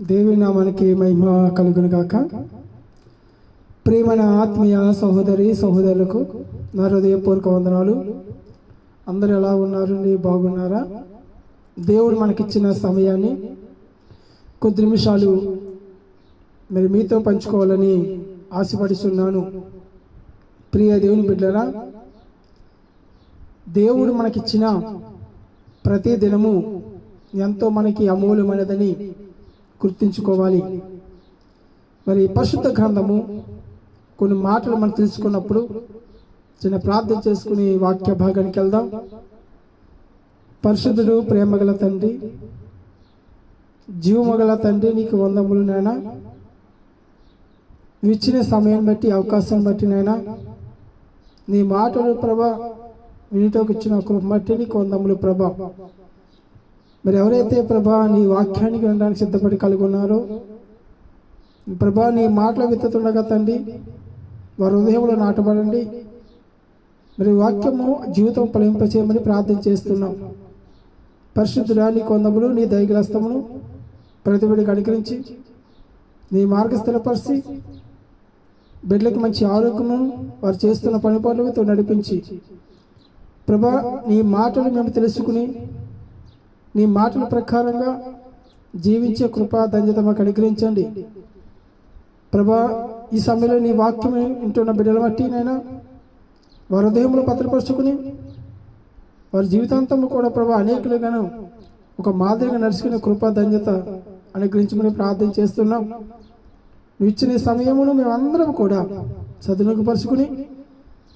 దేవి నామానికి మహిమ కలుగును గాక. ప్రియమైన ఆత్మీయ సహోదరి సహోదరులకు నా హృదయపూర్వక వందనాలు. అందరు ఎలా ఉన్నారు? మీరు బాగున్నారా? దేవుడు మనకిచ్చిన సమయాన్ని కొద్ది నిమిషాలు మరి మీతో పంచుకోవాలని ఆశపడుతున్నాను ప్రియ దేవుని బిడ్డరా దేవుడు మనకిచ్చిన ప్రతి దినము ఎంతో మనకి అమూల్యమైనదని గుర్తుంచుకోవాలి. మరి పరిశుద్ధ గ్రంథము కొన్ని మాటలు మనం తెలుసుకున్నప్పుడు చిన్న ప్రార్థన చేసుకుని వాక్య భాగానికి వెళ్దాం. పరిశుద్ధుడు ప్రేమగల తండ్రి జీవమగల తండ్రి నీకు వందములు నాయనా. ఇచ్చిన సమయం బట్టి అవకాశం బట్టి నాయనా. నీ మాటలు ప్రభా వినిటోకి ఇచ్చిన కృప బట్టి నీకు వందములు ప్రభా. మరి ఎవరైతే ప్రభా నీ వాక్యానికి వినడానికి సిద్ధపడి కలిగి ఉన్నారో ప్రభా నీ మాటల విత్తుతుండగా తండ్రి వారి హృదయంలో నాటబడండి. మరి వాక్యము జీవితం ఫలింపచేయమని ప్రార్థన చేస్తున్నాం. పరిశుద్ధుడా నీ కొందములు నీ దైగలస్తమును ప్రతిబడికి అనుకరించి నీ మార్గ స్థిరపరిచి బిడ్డలకి మంచి ఆరోగ్యము వారు చేస్తున్న పని పనులతో నడిపించి ప్రభా నీ మాటలు మేము తెలుసుకుని నీ మాటల ప్రకారంగా జీవించే కృపా దంజత మాకు అనుగ్రహించండి. ప్రభా ఈ సమయంలో నీ వాక్యం వింటున్న బిడ్డల బట్టి నైనా వారి హృదయంలో భద్రపరుచుకుని వారి జీవితాంతం కూడా ప్రభా అనేకులుగాను ఒక మాదిరిగా నడుచుకునే కృపా దంజత అనుగ్రహించమని ప్రార్థన చేస్తున్నాం. నువ్వు ఇచ్చిన సమయమును మేమందరం కూడా సదునుపరుచుకుని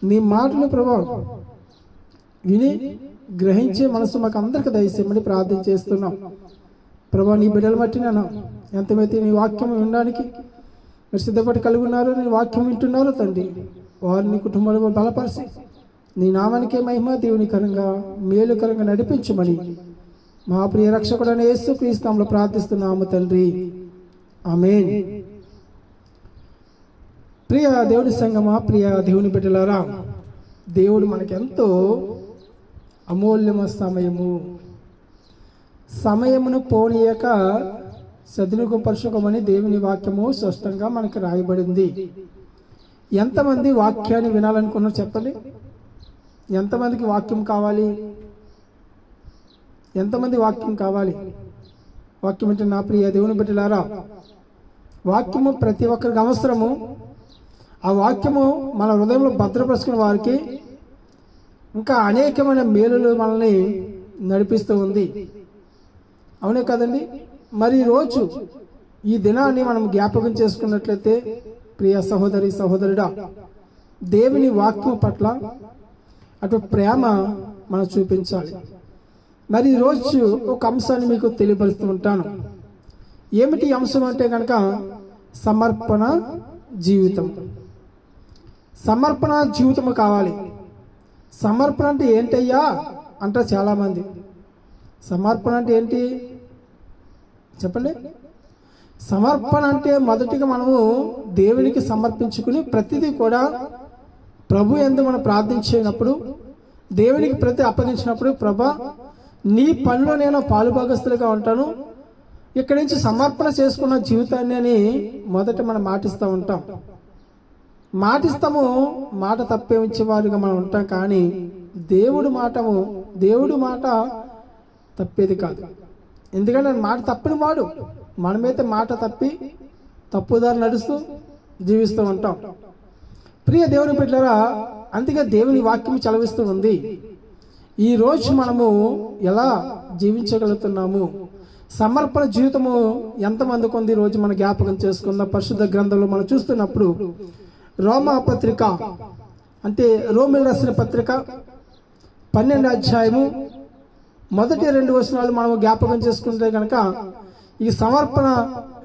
నీ మాటలు ప్రభా విని గ్రహించే మనసు మాకు అందరికి దయచేయమని ప్రార్థన చేస్తున్నాం. ప్రభా నీ బిడ్డలు బట్టి నేను ఎంతమైతే నీ వాక్యం వినడానికి మీరు సిద్ధపడి కలిగి ఉన్నారో నీ వాక్యం వింటున్నారో తండ్రి వారిని కుటుంబాలు బలపరిచి నీ నామానికే మహిమ దేవునికరంగా మేలుకరంగా నడిపించమని మా ప్రియ రక్షకుడని యేసు క్రీస్తాంలో ప్రార్థిస్తున్నాము తండ్రి. ఆమె ప్రియ దేవుని సంగమా ప్రియ దేవుని బిడ్డలారా దేవుడు మనకెంతో అమూల్యమ సమయము. సమయమును పోనీయక సద్వినియోగపరచుకోమని దేవుని వాక్యము స్పష్టంగా మనకి రాయబడింది. ఎంతమంది వాక్యాన్ని వినాలనుకున్నారు చెప్పండి. ఎంతమందికి వాక్యం కావాలి? ఎంతమంది వాక్యం కావాలి? వాక్యం అంటే నా ప్రియ దేవుని బిడ్డలారా వాక్యము ప్రతి ఒక్కరికి అవసరము. ఆ వాక్యము మన హృదయంలో భద్రపరుచుకున్న వారికి ఇంకా అనేకమైన మేలులు మనల్ని నడిపిస్తూ ఉంది. అవునే కదండి? మరి రోజు ఈ దినాన్ని మనం జ్ఞాపకం చేసుకున్నట్లయితే ప్రియ సహోదరి సహోదరుడా దేవుని వాక్యం పట్ల అటు ప్రేమ మనం చూపించాలి. మరి రోజు ఒక అంశాన్ని మీకు తెలియపరుస్తూ ఉంటాను. ఏమిటి అంశం అంటే కనుక సమర్పణ జీవితం. సమర్పణ జీవితం కావాలి. సమర్పణ అంటే ఏంటయ్యా? అంటారు చాలామంది. సమర్పణ అంటే ఏంటి? చెప్పండి. సమర్పణ అంటే మొదటిగా మనము దేవునికి సమర్పించుకుని ప్రతిదీ కూడా ప్రభు ఎందు మనం ప్రార్థించినప్పుడు దేవునికి ప్రతి అప్పగించినప్పుడు ప్రభా నీ పనిలో నేను పాలుభాగస్తులుగా ఉంటాను. ఇక్కడి నుంచి సమర్పణ చేసుకున్న జీవితాన్ని అని మొదట మనం మాటిస్తూ ఉంటాం. మాటిస్తాము మాట తప్పే ఉంచేవారుగా మనం ఉంటాం కానీ దేవుడు మాటము దేవుడు మాట తప్పేది కాదు. ఎందుకంటే మాట తప్పని వాడు. మనమైతే మాట తప్పి తప్పుదారి నడుస్తూ జీవిస్తూ ఉంటాం. ప్రియ దేవుని బిడ్డరా అందుకే దేవుని వాక్యం చలవిస్తూ ఉంది. ఈ రోజు మనము ఎలా జీవించగలుగుతున్నాము? సమర్పణ జీవితము ఎంతమందికి ఉంది రోజు మన జ్ఞాపకం చేసుకుందాం. పరిశుద్ధ గ్రంథంలో మనం చూస్తున్నప్పుడు రోమా పత్రిక అంటే రోమిల్ రాసిన పత్రిక పన్నెండు అధ్యాయము మొదటి రెండు వచనాలు మనం జ్ఞాపకం చేసుకుంటే కనుక ఈ సమర్పణ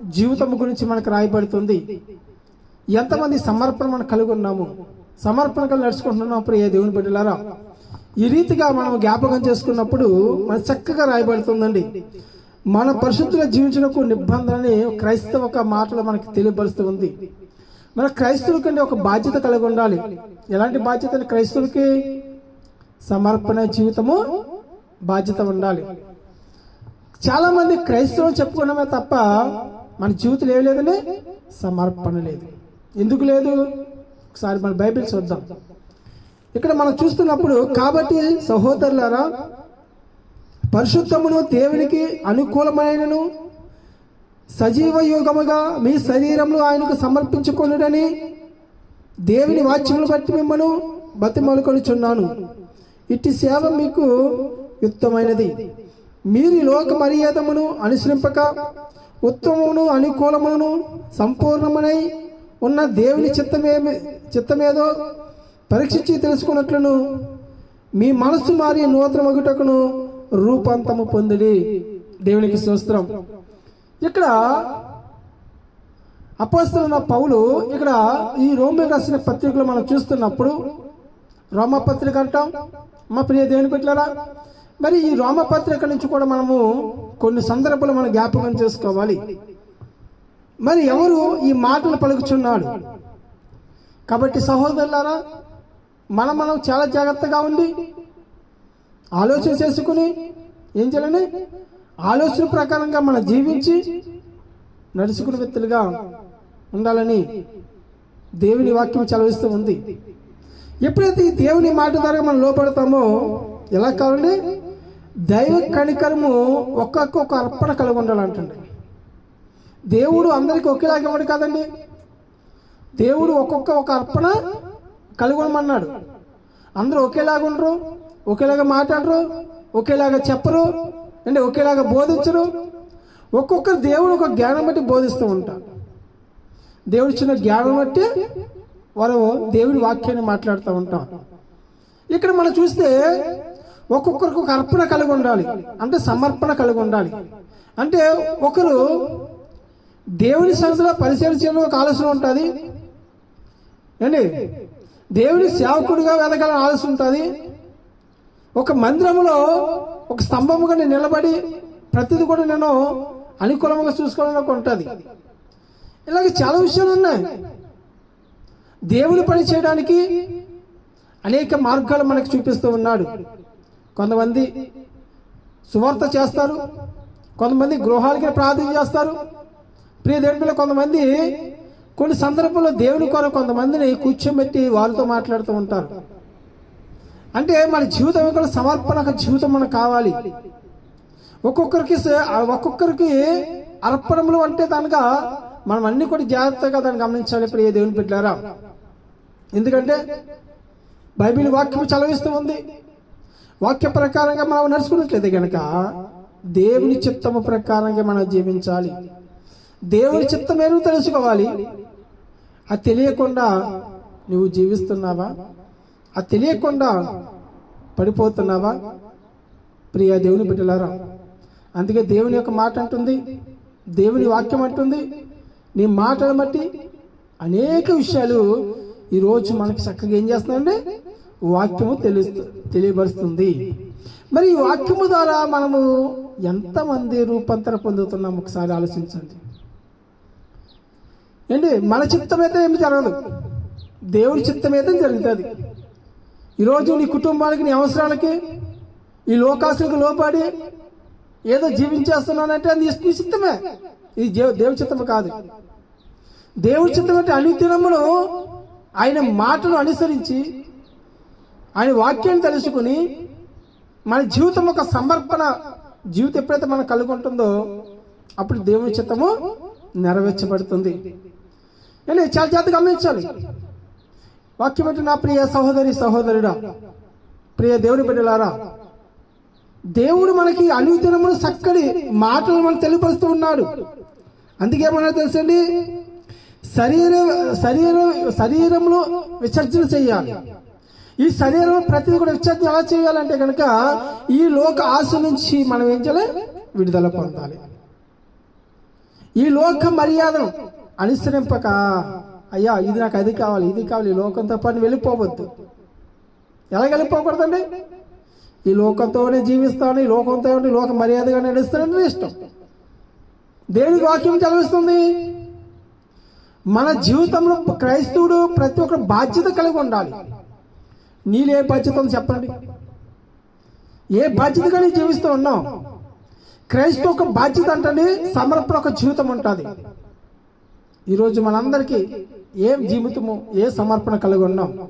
జీవితం గురించి మనకు రాయబడుతుంది. ఎంతమంది సమర్పణ మనం కలిగి ఉన్నాము? సమర్పణ కలిగి నడుచుకుంటున్నాం అప్పుడు ఏ దేవుని బిడ్డలారా? ఈ రీతిగా మనం జ్ఞాపకం చేసుకున్నప్పుడు మన చక్కగా రాయబడుతుందండి. మన పరిశుద్ధుల జీవించడానికి నిబంధనని క్రైస్తవ ఒక మాటలు మనకి తెలియపరుస్తూ ఉంది. మన క్రైస్తవుల కంటే ఒక బాధ్యత కలిగి ఉండాలి. ఎలాంటి బాధ్యత క్రైస్తవులకి సమర్పణ జీవితము బాధ్యత ఉండాలి. చాలామంది క్రైస్తవులు చెప్పుకున్నామే తప్ప మన జీవితం ఏం లేదని సమర్పణ లేదు. ఎందుకు లేదు? ఒకసారి మన బైబిల్ చూద్దాం. ఇక్కడ మనం చూస్తున్నప్పుడు కాబట్టి సహోదరులారా పరిశుద్ధమును దేవునికి అనుకూలమైనను సజీవ యుగముగా మీ శరీరంలో ఆయనకు సమర్పించుకొనుడని దేవుని వాచ్యములు బట్టి మిమ్మను బతిమలుకొనుచున్నాను. ఇట్టి సేవ మీకు యుక్తమైనది. మీరు లోక మర్యాదమును అనుసరింపక ఉత్తమమును అనుకూలమును సంపూర్ణమునై ఉన్న దేవుని చిత్తమేమి చిత్తమేదో పరీక్షించి తెలుసుకున్నట్లును మీ మనస్సు మారి నూతన మగుటకును రూపాంతము పొందిడి. దేవునికి స్తోత్రం. ఇక్కడ అపోస్తున్న పౌలు ఇక్కడ ఈ రోమిల్ రాసిన పత్రికలు మనం చూస్తున్నప్పుడు రోమ పత్రిక అంటాం. మా ప్రియ దేవుని పెట్టారా మరి ఈ రోమ పత్రిక నుంచి కూడా మనము కొన్ని సందర్భాలు మనం జ్ఞాపకం చేసుకోవాలి. మరి ఎవరు ఈ మాటలు పలుకుచున్నాడు? కాబట్టి సహోదరులారా మనం మనం చాలా జాగ్రత్తగా ఉండి ఆలోచన చేసుకుని ఏం చేయాలని ఆలోచన ప్రకారంగా మనం జీవించి నడుచుకున్న వ్యక్తులుగా ఉండాలని దేవుని వాక్యం చలవిస్తూ ఉంది. ఎప్పుడైతే ఈ దేవుని మాట ద్వారా మనం లోపడతామో ఎలా కావాలండి దైవ కణికరము ఒక్కొక్క ఒక అర్పణ కలిగి ఉండాలంటండి. దేవుడు అందరికీ ఒకేలాగా ఇవ్వడు కాదండి. దేవుడు ఒక్కొక్క ఒక అర్పణ కలిగి ఉండమన్నాడు. అందరూ ఒకేలాగా ఉండరు ఒకేలాగా మాట్లాడరు ఒకేలాగా చెప్పరు అంటే ఒకేలాగా బోధించరు. ఒక్కొక్కరు దేవుడు ఒక జ్ఞానం బట్టి బోధిస్తూ ఉంటారు. దేవుడు ఇచ్చిన జ్ఞానం బట్టి వారు దేవుడి వాక్యాన్ని మాట్లాడుతూ ఉంటాం ఇక్కడ మనం చూస్తే ఒక్కొక్కరికి ఒక అర్పణ కలిగి ఉండాలి. అంటే సమర్పణ కలిగి ఉండాలి. అంటే ఒకరు దేవుని సరసలో పరిశీలన చేయడం ఒక ఆలోచన ఉంటుంది. ఏండి దేవుని సేవకుడిగా వెదగాలని ఆలోచన ఉంటుంది. ఒక మందిరంలో ఒక స్తంభముగా నేను నిలబడి ప్రతిది కూడా నేను అనుకూలంగా చూసుకోవడానికి ఉంటుంది. ఇలాగ చాలా విషయాలు ఉన్నాయి. దేవుని పని చేయడానికి అనేక మార్గాలు మనకు చూపిస్తూ ఉన్నాడు. కొంతమంది సువార్త చేస్తారు కొంతమంది గృహాలకి ప్రార్థన చేస్తారు. ప్రియ కొంతమంది కొన్ని సందర్భంలో దేవుని కొరకు కొంతమందిని కూర్చోబెట్టి వాళ్ళతో మాట్లాడుతూ ఉంటారు. అంటే మన జీవితం కూడా సమర్పణ జీవితం మనకు కావాలి. ఒక్కొక్కరికి ఒక్కొక్కరికి అర్పణములు అంటే కనుక మనం అన్ని కూడా జాగ్రత్తగా దాన్ని గమనించాలి. ఇప్పుడు ఏ దేవుని పెట్టారా ఎందుకంటే బైబిల్ వాక్యం చలవిస్తూ ఉంది. వాక్య ప్రకారంగా మనం నడుచుకున్నట్లయితే కనుక దేవుని చిత్తము ప్రకారంగా మనం జీవించాలి. దేవుని చిత్తం ఏమో తెలుసుకోవాలి అది తెలియకుండా నువ్వు జీవిస్తున్నావా? అది తెలియకుండా పడిపోతున్నావా? ప్రియ దేవుని బిడ్డలారా అందుకే దేవుని యొక్క మాట అంటుంది దేవుని వాక్యం అంటుంది. నీ మాటను బట్టి అనేక విషయాలు ఈరోజు మనకి చక్కగా ఏం చేస్తుందండి వాక్యము తెలుస్తు తెలియబరుస్తుంది మరి ఈ వాక్యము ద్వారా మనము ఎంతమంది రూపాంతరం పొందుతున్నాం ఒకసారి ఆలోచించండి. ఏంటి? మన చిత్తం అయితే ఏమి జరగదు. దేవుని చిత్తం అయితే జరుగుతుంది. ఈరోజు నీ కుటుంబానికి నీ అవసరాలకి ఈ లోకాసులకు లోపడి ఏదో జీవించేస్తున్నానంటే అది నీ చిత్తమే. ఇది దేవు- చిత్తం కాదు. దేవుడి చిత్తం అంటే అనుదినమును ఆయన మాటను అనుసరించి ఆయన వాక్యాన్ని తెలుసుకుని మన జీవితం ఒక సమర్పణ జీవితం ఎప్పుడైతే మనకు కలుగుంటుందో అప్పుడు దేవుని చిత్తము నెరవేర్చబడుతుంది. అంటే చాలా జాతి గమనించాలి. వాక్యం నా ప్రియ సహోదరి సహోదరుడా ప్రియ దేవుని బిడ్డలారా దేవుడు మనకి అనుదినములు చక్కటి మాటలు మనం తెలియపరుస్తూ ఉన్నాడు. అందుకే మనకు తెలుసండి? శరీర శరీర శరీరంలో విసర్జన చేయాలి. ఈ శరీరం ప్రతిదీ కూడా విసర్జన ఎలా చేయాలంటే కనుక ఈ లోక ఆశ నుంచి మనం ఏం చేయాలి? విడుదల పొందాలి. ఈ లోక మర్యాదను అనుసరింపక అయ్యా ఇది నాకు అది కావాలి ఇది కావాలి ఈ లోకంతో పని వెళ్ళిపోవద్దు. ఎలా వెళ్ళిపోకూడదండి? ఈ లోకంతోనే జీవిస్తాను ఈ లోకంతో లోక మర్యాదగా నడుస్తానని ఇష్టం. దేవుడి వాక్యం చదివిస్తుంది మన జీవితంలో క్రైస్తవుడు ప్రతి ఒక్కరు బాధ్యత కలిగి ఉండాలి. నీళ్ళు ఏ బాధ్యత ఉందో చెప్పండి. ఏ బాధ్యతగా నీ జీవిస్తూ ఉన్నావు? క్రైస్తవ ఒక బాధ్యత అంటే సమర్పణ ఒక జీవితం ఉంటుంది. ఈరోజు మనందరికీ ఏం జీవితము ఏ సమర్పణ కలిగి ఉన్నాం?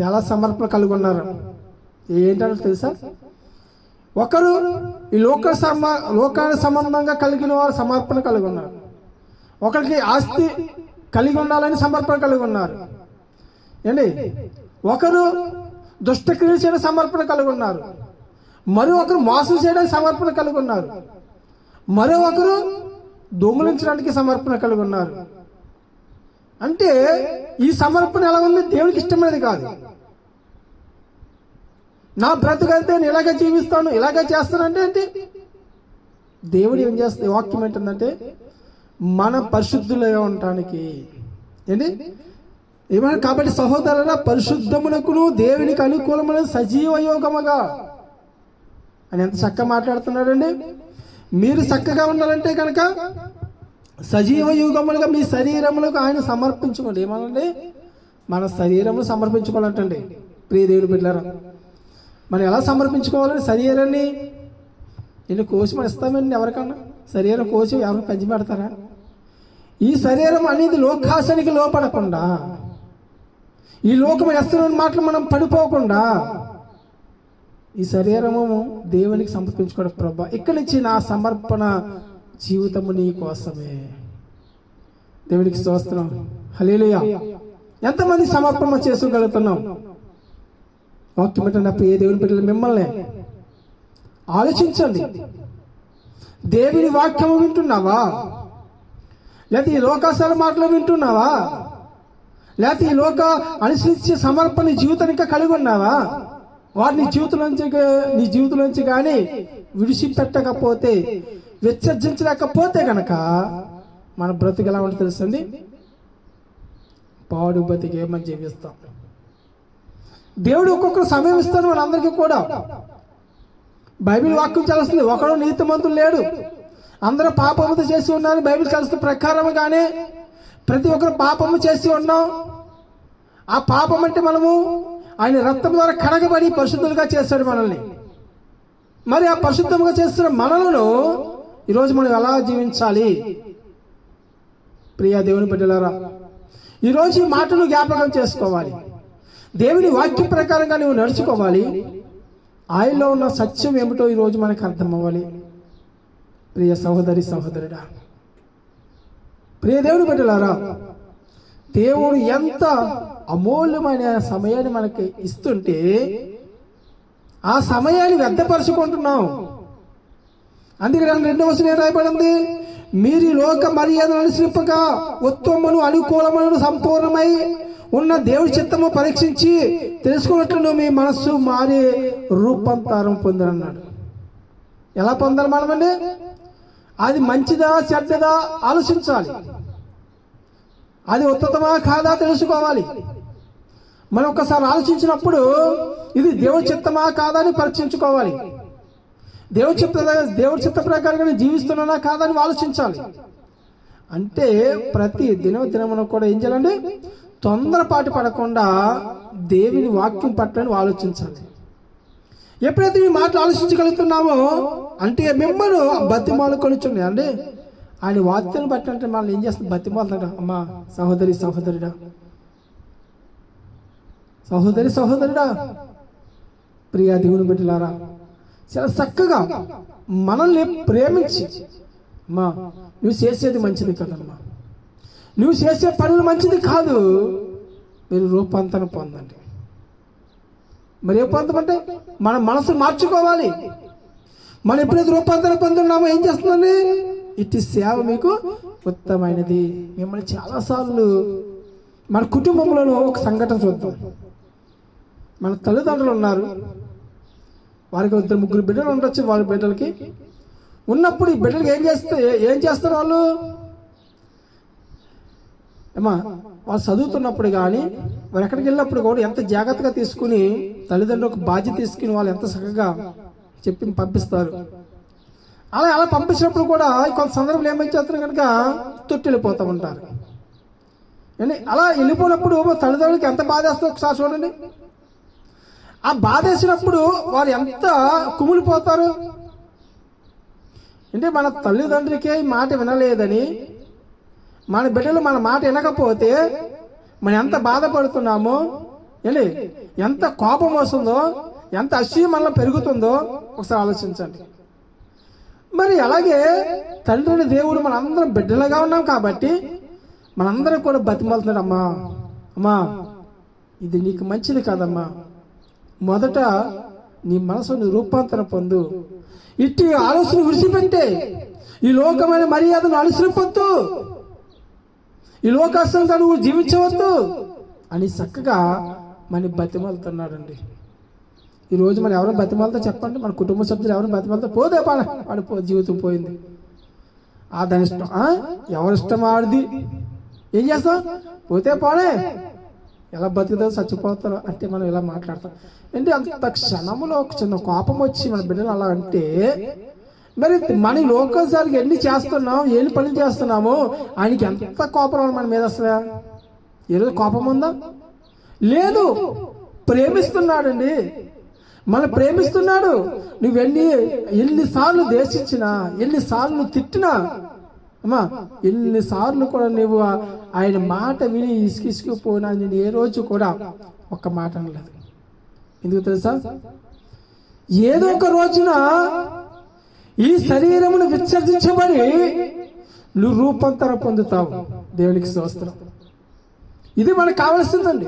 చాలా సమర్పణ కలిగి ఉన్నారు. ఏంటంటే తెలుసా? ఒకరు ఈ లోక సమ లోకానికి సంబంధంగా కలిగిన వారు సమర్పణ కలిగి ఉన్నారు. ఒకరికి ఆస్తి కలిగి ఉండాలని సమర్పణ కలిగి ఉన్నారు. ఏంటి? ఒకరు దుష్టక్రియ చేయడం సమర్పణ కలిగి ఉన్నారు. మరి ఒకరు మోసం చేయడానికి సమర్పణ కలిగి ఉన్నారు. మరో ఒకరు దొంగిలించడానికి సమర్పణ కలిగి ఉన్నారు. అంటే ఈ సమర్పణ ఎలా ఉంది? దేవుడికి ఇష్టమైనది కాదు. నా బ్రతుకైతే నేను ఇలాగే జీవిస్తాను ఇలాగే చేస్తానంటే ఏంటి? దేవుడు ఏం చేస్తుంది? వాక్యం ఏంటంటే మన పరిశుద్ధులుగా ఉండటానికి. ఏంటి? ఏమైనా కాబట్టి సహోదరుల పరిశుద్ధమునకును దేవునికి అనుకూలమైన సజీవ యోగముగా. అని ఎంత చక్కగా మాట్లాడుతున్నాడండి? మీరు చక్కగా ఉండాలంటే కనుక సజీవ యుగములుగా మీ శరీరములకు ఆయన సమర్పించుకోండి. ఏమనండి? మన శరీరములు సమర్పించుకోవాలంటండి. ప్రియ దేవుడు బిడ్డారా మనం ఎలా సమర్పించుకోవాలని శరీరాన్ని? నేను కోసి మనం ఇస్తామండి ఎవరికన్నా? శరీరం కోసి ఎవరు పంచి పెడతారా? ఈ శరీరం అనేది లోకాశానికి లోపడకుండా ఈ లోకం ఎస్తున్న మాటలు మనం పడిపోకుండా ఈ శరీరము దేవునికి సమర్పించుకోవడం ప్రభా. ఇక్కడి నుంచి నా సమర్పణ జీవితము నీ కోసమే. దేవునికి స్తోత్రం. హలేలుయా ఎంతమంది సమర్పణ చేసుకోగలుగుతున్నాం? వాక్యం ఏంటంటే నా ప్రియ దేవుని బిడ్డలు మిమ్మల్ని? ఆలోచించండి. దేవుని వాక్యము వింటున్నావా? లేకపోతే ఈ లోకాశాల మాటలు వింటున్నావా? లేకపోతే ఈ లోక అనుసరించే సమర్పణ జీవితానికి కలిగి ఉన్నావా? వారు నీ జీవితంలోంచి నీ జీవితంలోంచి కానీ విడిచిపెట్టకపోతే విసర్జించలేకపోతే కనుక మన బ్రతుకు ఎలా ఉంటుంది తెలుసండి? పాడు బతికి జీవిస్తాం. దేవుడు ఒక్కొక్కరు సమయం ఇస్తాడు మనందరికీ కూడా. బైబిల్ వాక్యం చేస్తుంది ఒకడు నీతిమంతులు లేడు. అందరూ పాపముతో చేసి ఉన్నారు. బైబిల్ చదువుతున్న ప్రకారముగానే ప్రతి ఒక్కరు పాపము చేసి ఉన్నాం. ఆ పాపం అంటే మనము ఆయన రక్తం ద్వారా కడగబడి పరిశుద్ధులుగా చేస్తాడు మనల్ని. మరి ఆ పరిశుద్ధంగా చేస్తున్న మనలను ఈరోజు మనం ఎలా జీవించాలి? ప్రియా దేవుని బిడ్డలారా ఈరోజు ఈ మాటలు జ్ఞాపకం చేసుకోవాలి. దేవుని వాక్యం ప్రకారంగా నువ్వు నడుచుకోవాలి. ఆయనలో ఉన్న సత్యం ఏమిటో ఈరోజు మనకు అర్థం అవ్వాలి ప్రియ సహోదరి సహోదరుడా ప్రియ దేవుని బిడ్డలారా దేవుడు ఎంత అమూల్యమైన సమయాన్ని మనకి ఇస్తుంటే ఆ సమయాన్ని వ్యర్థపరుచుకుంటున్నాం. అందుకే రెండవ వచనం రాయబడింది? మీరు లోక మర్యాదను అనుసరింపక ఉత్తమను అనుకూలములను సంపూర్ణమై ఉన్న దేవుడి చిత్తము పరీక్షించి తెలుసుకున్నట్లు మీ మనస్సు మారి రూపాంతరం పొందరన్నాడు ఎలా పొందాలి మనమండి అది మంచిదా చెడ్డదా? ఆలోచించాలి. అది ఉత్తమా కాదా తెలుసుకోవాలి. మనం ఒకసారి ఆలోచించినప్పుడు ఇది దేవుడి చిత్తమా కాదా అని పరీక్షించుకోవాలి. దేవుడి చిత్త దేవుడి చిత్త ప్రకారంగా నేను జీవిస్తున్నానా కాదని ఆలోచించాలి. అంటే ప్రతి దినం దినమున కూడా ఏం చేయాలండి తొందరపాటు పడకుండా దేవుని వాక్యం పట్లని ఆలోచించాలి. ఎప్పుడైతే ఈ మాటలు ఆలోచించగలుగుతున్నామో అంటే మిమ్మల్ని బతిమాలు కొనుచుండే అంటే ఆయన వాక్యాన్ని బట్టి అంటే మనం ఏం చేస్తుంది? బతిమాలు అమ్మా సహోదరి సహోదరుడా సహోదరి సహోదరుడా ప్రియా దేవుని బిడ్డలారా చాలా చక్కగా మనల్ని ప్రేమించి మా నువ్వు చేసేది మంచిది కదమ్మా. నువ్వు చేసే పనులు మంచిది కాదు. మీరు రూపాంతరం పొందండి. మరి ఏ అంటే మన మనసు మార్చుకోవాలి. మనం ఎప్పుడైతే రూపాంతరం పొందున్నామో ఏం చేస్తుందండి? ఇట్టి సేవ మీకు ఉత్తమైనది మిమ్మల్ని చాలాసార్లు మన కుటుంబంలోనూ ఒక సంఘటన చూద్దాం. మన తల్లిదండ్రులు ఉన్నారు. వారికి ఇద్దరు ముగ్గురు బిడ్డలు ఉండొచ్చు వాళ్ళ బిడ్డలకి. ఉన్నప్పుడు ఈ బిడ్డలకి ఏం చేస్తే ఏం చేస్తారు వాళ్ళు? ఏమా వాళ్ళు చదువుతున్నప్పుడు కానీ వారు ఎక్కడికి వెళ్ళినప్పుడు కూడా ఎంత జాగ్రత్తగా తీసుకుని తల్లిదండ్రులకు బాధ్యత తీసుకుని వాళ్ళు ఎంత చక్కగా చెప్పి పంపిస్తారు. అలా అలా పంపించినప్పుడు కూడా కొంత సందర్భంలో ఏమై చేస్తారు కనుక తొట్టి వెళ్ళిపోతూ ఉంటారు అలా వెళ్ళిపోయినప్పుడు తల్లిదండ్రులకి ఎంత బాధ వేస్తుందో ఒకసారి చూడండి. ఆ బాధ వేసినప్పుడు వారు ఎంత కుమిలిపోతారు? అంటే మన తల్లిదండ్రులకే ఈ మాట వినలేదని మన బిడ్డలు మన మాట వినకపోతే మనం ఎంత బాధపడుతున్నామో ఏంటి? ఎంత కోపం వస్తుందో ఎంత అసూయ మనలో పెరుగుతుందో ఒకసారి ఆలోచించండి. మరి అలాగే తండ్రిని దేవుడు మనందరం బిడ్డలుగా ఉన్నాం కాబట్టి మనందరం కూడా బతిమలుతున్నాడు. అమ్మా అమ్మా ఇది నీకు మంచిది కాదమ్మా. మొదట నీ మనసుని రూపాంతరం పొందు. ఇట్టి ఆలోచన విడిచిపెట్టే. ఈ లోకమైన మర్యాదను అనుసరిపోద్దు ఈ లోకాశంగా నువ్వు జీవించవద్దు అని చక్కగా మన బతిమలుతున్నాడండి. ఈ రోజు మనం ఎవరైనా బతిమాలతో చెప్పండి? మన కుటుంబ సభ్యులు ఎవరైనా బతిమాలతో? పోదే పాడ వాడు పో జీవితం పోయింది. ఆ దాని ఇష్టం ఎవరిష్టం ఎవరి ఇష్టం ఆడిది ఏం చేస్తాం పోతే పాడే ఎలా బతుకుతావు చచ్చిపోతారు అంటే మనం ఇలా మాట్లాడతాం. అంటే అంత క్షణంలో ఒక చిన్న కోపం వచ్చి మన బిడ్డలు అలా అంటే మరి మన లోకోసారికి ఎన్ని చేస్తున్నాం ఎన్ని పనులు చేస్తున్నాము ఆయనకి ఎంత కోపం మన మీద అసలు? ఈరోజు కోపం ఉందా? లేదు. ప్రేమిస్తున్నాడండి. మన ప్రేమిస్తున్నాడు. నువ్వెన్ని ఎన్నిసార్లు దేశించినా ఎన్నిసార్లు నువ్వు తిట్టినా అమ్మా ఎన్నిసార్లు కూడా నువ్వు ఆయన మాట విని ఇసుకిసుకుపోయినా నేను ఏ రోజు కూడా ఒక్క మాట అనలేదు. ఎందుకు తెలుసా? ఏదో ఒక రోజున ఈ శరీరమును విసర్జించబడి నువ్వు రూపాంతరం పొందుతావు. దేవునికి స్తోత్రం. ఇది మనకు కావలసిందండి.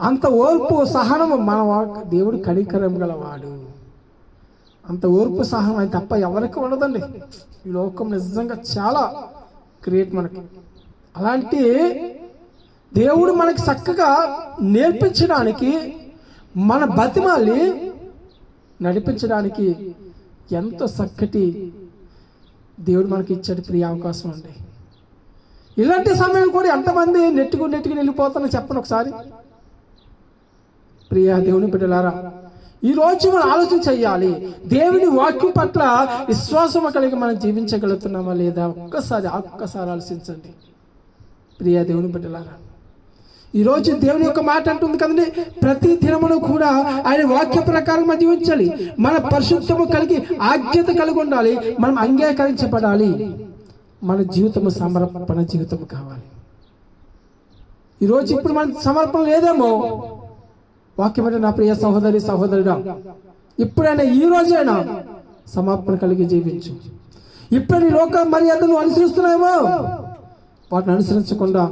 అంత ఓర్పు సహనము మన వా- దేవుడు కనికరం గలవాడు. అంత ఓర్పు సహనం ఆయన తప్ప ఎవరికి ఉండదండి. ఈ లోకం నిజంగా చాలా క్రియేట్ మనకి. అలాంటి దేవుడు మనకి చక్కగా నేర్పించడానికి మన బతిమాలి నడిపించడానికి ఎంతో చక్కటి దేవుడు మనకి ఇచ్చాడు ప్రియ అవకాశం అండి. ఇలాంటి సమయం కూడా ఎంతమంది నెట్టుకుని నెట్టుకుని వెళ్ళిపోతానో చెప్పండి ఒకసారి. ప్రియా దేవుని బిడ్డలారా ఈ రోజు మనం ఆలోచన చెయ్యాలి దేవుని వాక్యం పట్ల విశ్వాసం కలిగి మనం జీవించగలుగుతున్నామా లేదా? ఒక్కసారి ఒక్కసారి ఆలోచించండి. ప్రియా దేవుని బిడ్డలారా ఈరోజు దేవుని యొక్క మాట అంటుంది కదండి ప్రతి దినమును కూడా ఆయన వాక్య ప్రకారం మనం జీవించాలి. మన పరిశుద్ధము కలిగి ఆజ్ఞత కలిగి ఉండాలి. మనం అంగీకరించబడాలి. మన జీవితము సమర్పణ జీవితం కావాలి. ఈరోజు ఇప్పుడు మన సమర్పణ లేదేమో? వాక్యమైన నా ప్రియ సహోదరి సహోదరుడా ఇప్పుడైనా ఈ రోజైనా సమర్పణ కలిగి జీవించు. ఇప్పుడు నీ లోక మర్యాదలు అనుసరిస్తున్నాయేమో? వాటిని అనుసరించకుండా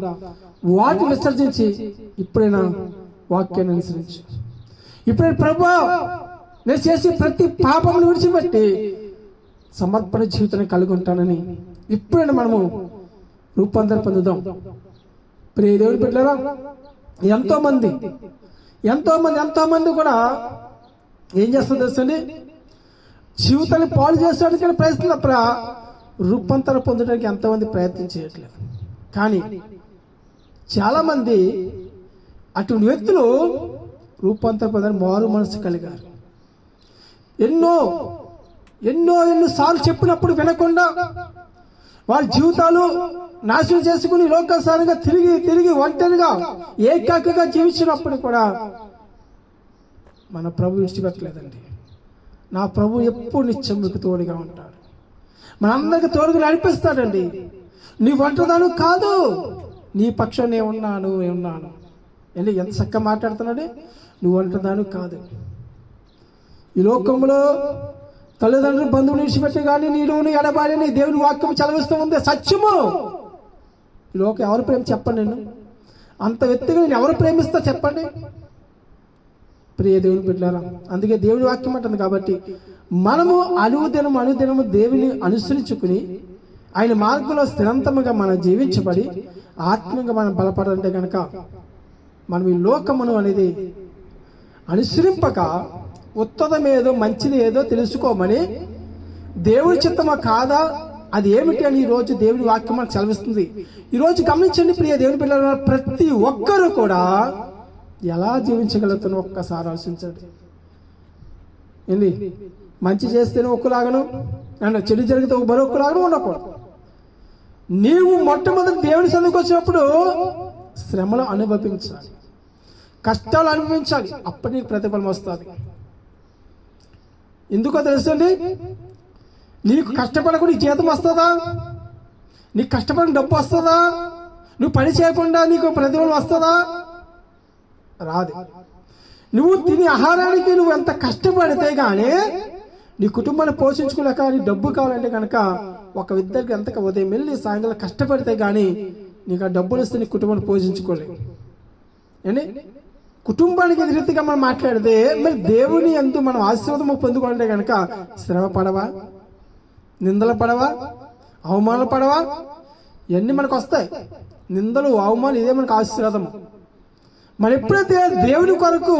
వాటిని విసర్జించి ఇప్పుడైనా వాక్యాన్ని అనుసరించు. ఇప్పుడైనా ప్రభా నేను చేసే ప్రతి పాపమును విడిచిపెట్టి సమర్పణ జీవితాన్ని కలిగి ఉంటానని ఇప్పుడైనా మనము రూపాంతరం పొందుదాం. ప్రియ దేవుడు పెట్టారా ఎంతోమంది ఎంతోమంది ఎంతో మంది ఎంతో మంది కూడా ఏం చేస్తుంది తెలుసండి జీవితాన్ని పాడు చేసడానికి ప్రయత్నం రూపాంతరం పొందడానికి ఎంతమంది ప్రయత్నం చేయట్లేదు. కానీ చాలామంది అటువంటి వ్యక్తులు రూపాంతరం పొందని మారు మనసు కలిగారు. ఎన్నో ఎన్నో ఎన్నో సార్లు చెప్పినప్పుడు వినకుండా వారి జీవితాలు నాశనం చేసుకుని లోకసారిగా తిరిగి తిరిగి ఒంటరిగా ఏకాకగా జీవించినప్పుడు కూడా మన ప్రభు విడిచిపెట్టలేదండి. నా ప్రభు ఎప్పుడు నిత్యం మీకు తోడుగా ఉంటాడు. మనందరికి తోడుగా నడిపిస్తాడండి. నీ ఒంటరిదాను కాదు. నీ పక్షం నేను ఉన్నాను ఉన్నాను. ఏంటి ఎంత చక్కగా మాట్లాడుతున్నాడు? నువ్వు ఒంటరిదాను కాదు. ఈ లోకంలో తల్లిదండ్రులు బంధువులు విడిచిపెట్టి కానీ నీలోని ఎడబాడి దేవుని వాక్యం చదివిస్తూ ఉంది. సత్యము. ఈ లోకం ఎవరు ప్రేమ చెప్పండి నేను? అంత వ్యక్తిగా నేను ఎవరు ప్రేమిస్తా చెప్పండి? ప్రియ దేవుని బిడ్డారా అందుకే దేవుని వాక్యం అంటుంది కాబట్టి మనము అనుదినము అనుదినము దేవుని అనుసరించుకుని ఆయన మార్గంలో స్థిరంతముగా మనం జీవించబడి ఆత్మీయంగా మనం బలపడాలంటే కనుక మనం ఈ లోకమును అనేది అనుసరింపక ఉత్తదం ఏదో మంచిది ఏదో తెలుసుకోమని దేవుడి చిత్తమా కాదా? అది ఏమిటి అని ఈరోజు దేవుడి వాక్యం మనకు సెలవిస్తుంది. ఈ రోజు గమనించండి ప్రియ దేవుని పిల్లల ప్రతి ఒక్కరూ కూడా ఎలా జీవించగలుగుతానో ఒక్కసారి ఆలోచించండి. ఏంది? మంచి చేస్తేనే ఒక్కలాగను అండ్ చెడు జరిగితే ఒక మరొకలాగను ఉండకూడదు. నీవు మొట్టమొదటి దేవుని సందుకు వచ్చినప్పుడు శ్రమలు అనుభవించాలి. కష్టాలు అనుభవించాలి. అప్పుడు నీకు ప్రతిఫలం వస్తుంది. ఎందుకో తెలుసండి? నీకు కష్టపడకుండా నీకు జీతం వస్తుందా? నీకు కష్టపడిన డబ్బు వస్తుందా? నువ్వు పని చేయకుండా నీకు ప్రతిఫలం వస్తుందా? రాదు. నువ్వు తినే ఆహారానికి నువ్వు ఎంత కష్టపడితే కానీ నీ కుటుంబాన్ని పోషించుకోలేక నీ డబ్బు కావాలంటే కనుక ఒక ఇద్దరికి ఎంత ఉదయం వెళ్ళి సాయంకాలం కష్టపడితే కానీ నీకు ఆ డబ్బులు ఇస్తే నీ కుటుంబాన్ని పోషించుకోలేవు. ఏంటి? కుటుంబానికి ఎదురెత్తిగా మనం మాట్లాడితే మరి దేవుని ఎందు మనం ఆశీర్వాదము పొందుకోవాలంటే కనుక శ్రమ పడవా? నిందల పడవా? అవమాన పడవా? ఇవన్నీ మనకు వస్తాయి. నిందలు అవమానం ఇదే మనకు ఆశీర్వాదము. మనం ఎప్పుడైతే దేవుని కొరకు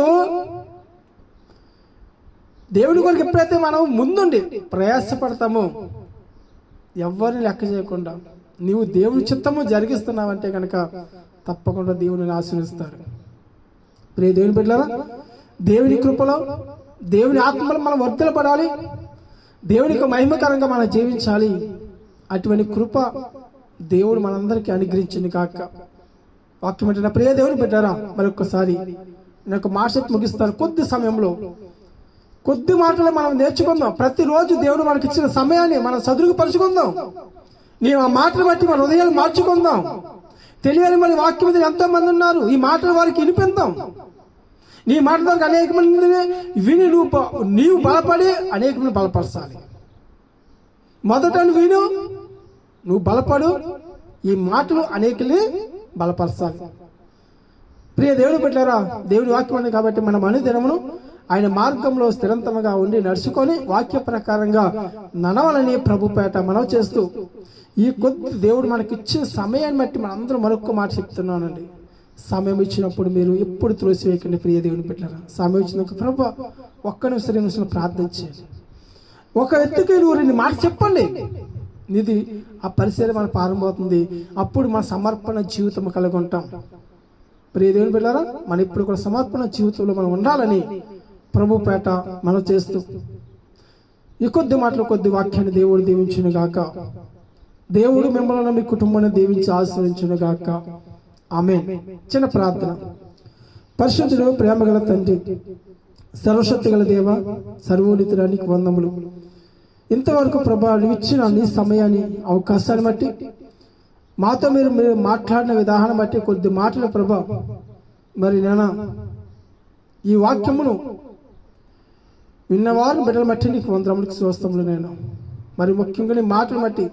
దేవుని కొరకు ఎప్పుడైతే మనం ముందుండి ప్రయాసపడతామో ఎవరిని లెక్క చేయకుండా నీవు దేవుని చిత్తము జరిగిస్తున్నావంటే కనుక తప్పకుండా దేవుని ఆశీర్వదిస్తారు. ప్రియ దేవుని బిడ్డలారా దేవుని కృపలో దేవుని ఆత్మలో మనం వర్ధలపడాలి. దేవునికి మహిమకరంగా మనం జీవించాలి. అటువంటి కృప దేవుడు మనందరికీ అనుగ్రహించింది కాక. వాక్యం అంటే ప్రియ దేవుని బిడ్డారా మరొకసారి నేను ఒక మాట ముగిస్తాను. కొద్ది సమయంలో కొద్ది మాటలు మనం నేర్చుకుందాం. ప్రతిరోజు దేవుడు మనకి ఇచ్చిన సమయాన్ని మనం సదురుపరుచుకుందాం నీవు ఆ మాటలు బట్టి మన హృదయాలు మార్చుకుందాం. తెలియని మన వాక్యం మీద ఎంతో మంది ఉన్నారు. ఈ మాటలు వారికి వినిపిద్దాం నీ మాట ద్వారా అనేక మందిని విని నువ్వు నీవు బలపడి అనేక మంది బలపరచాలి. మొదట విను నువ్వు బలపడు ఈ మాటలు అనేకని బలపరచాలి. ప్రియ దేవుడు పెట్టారా దేవుడి వాక్యం ఉంది కాబట్టి మనం అనుదినమును ఆయన మార్గంలో స్థిరంతముగా ఉండి నడుచుకొని వాక్య ప్రకారంగా నడవాలని ప్రభుపేట మనం చేస్తూ ఈ కొద్ది దేవుడు మనకి ఇచ్చిన సమయాన్ని బట్టి మనందరం మరొక మాట చెప్తున్నానండి. సమయం ఇచ్చినప్పుడు మీరు ఎప్పుడు త్రోసివేయకండి ప్రియ దేవుని పెట్టారా సమయం ఇచ్చిన ఒక ప్రభు ఒక్క నిమిషం రెండు నిమిషాలు ప్రార్థన చేయండి. ఒక వ్యక్తికి నువ్వు రెండు మాట చెప్పండి. నిధి ఆ పరిసర మన ప్రారంభమవుతుంది అప్పుడు మన సమర్పణ జీవితం కలిగి ఉంటాం. ప్రియ దేవుని బిడ్డారా మనం ఇప్పుడు కూడా సమర్పణ జీవితంలో మనం ఉండాలని ప్రభు పేట మనం చేస్తూ ఈ కొద్ది మాటలు కొద్ది వాక్యాన్ని దేవుడు దీవించును గాక. దేవుడు మిమ్మల్ని మీ కుటుంబాన్ని దీవించి ఆశ్రయించును గాక. ఆమె చిన్న ప్రార్థన. పరిశుద్ధుడు ప్రేమగల తండ్రి సర్వశక్తి గల దేవ సర్వోన్నతుడానికి వందములు. ఇంతవరకు ప్రభా ఇచ్చిన నీ సమయాన్ని అవకాశాన్ని బట్టి మాతో మీరు మీరు మాట్లాడిన విధానం బట్టి కొద్ది మాటల ప్రభా మరి నేను ఈ వాక్యమును విన్నవారు బిడ్డలు బట్టి నీకు వందరములకు స్వస్థములు నేను. మరి ముఖ్యంగా నీ మాటలు బట్టి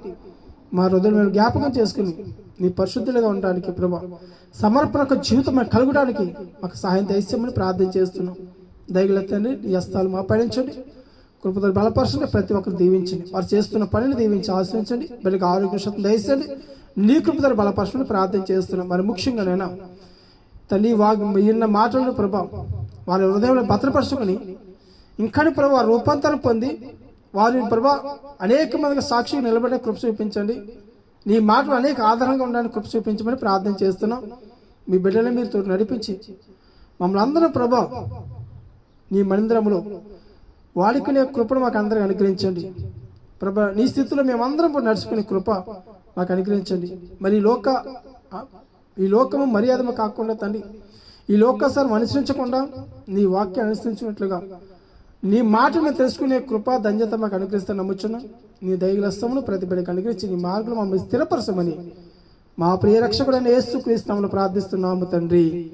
మా హృదయం మేము జ్ఞాపకం చేసుకుని నీ పరిశుద్ధులుగా ఉండడానికి ప్రభా సమర్పణకు జీవితం మాకు కలగడానికి మాకు సహాయం దయచేయమని ప్రార్థన చేస్తున్నాం. దయగలెత్తండి ఈ హస్తాలు మా పయనించండి కృపతో బలపరచండి ప్రతి ఒక్కరు దీవించండి. వారు చేస్తున్న పనిని దీవించి ఆశ్రయించండి బిడ్డకి ఆరోగ్య శక్తి దయచండి నీ కృపతో బలపరచమని ప్రార్థన చేస్తున్నాం. మరి ముఖ్యంగా నేను తల్లి వాగ్ విన్న మాటలను ప్రభావం వారి హృదయంలో భద్రపరచుకొని ఇంకా ప్రభా రూపాంతరం పొంది వారి ప్రభా అనేక మందికి సాక్షి నిలబడే కృప చూపించండి. నీ మాటలు అనేక ఆధారంగా ఉండడానికి కృప చూపించమని ప్రార్థన చేస్తున్నాం. మీ బిడ్డలను మీరు తోటి నడిపించి మమ్మల్ని అందరం ప్రభా నీ మందిరంలో వాడుకునే కృపను మాకు అందరికి అనుగ్రహించండి. ప్రభా నీ స్థితిలో మేమందరం నడుచుకునే కృప మాకు అనుగ్రహించండి. మరి లోక ఈ లోకము మర్యాదము కాకుండా తండ్రి ఈ లోకసారి అనుసరించకుండా నీ వాక్యం అనుసరించినట్లుగా నీ మాటను తెలుసుకునే కృప ధన్యత మాకు అనుగ్రహిస్తా నమ్ముచున్నాం. నీ దైవలస్తమును ప్రతి బిడ్డకు అనుగ్రహించి నీ మార్గంలో మమ్మల్ని స్థిరపరచమని మా ప్రియ రక్షకుడైన యేసు క్రీస్తునామములో ప్రార్థిస్తున్నాము తండ్రి.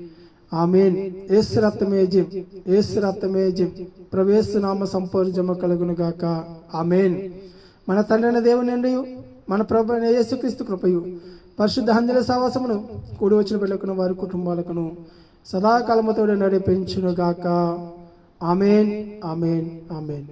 ఆమెన్. ఏసు రక్తమే జిం ఏసు రక్తమే జిం ప్రవేశనామ సంపూర్జమ కలుగును గాక. ఆమెన్. మన తండ్రి దేవుని నుండి మన ప్రభు అయిన యేసుక్రీస్తు కృపయు పరిశుద్ధ హంజల సావాసమును కూడి వచ్చిన బిడ్డలకును వారి కుటుంబాలకును సదాకాలముతో నడిపించును గాక. Amen amen amen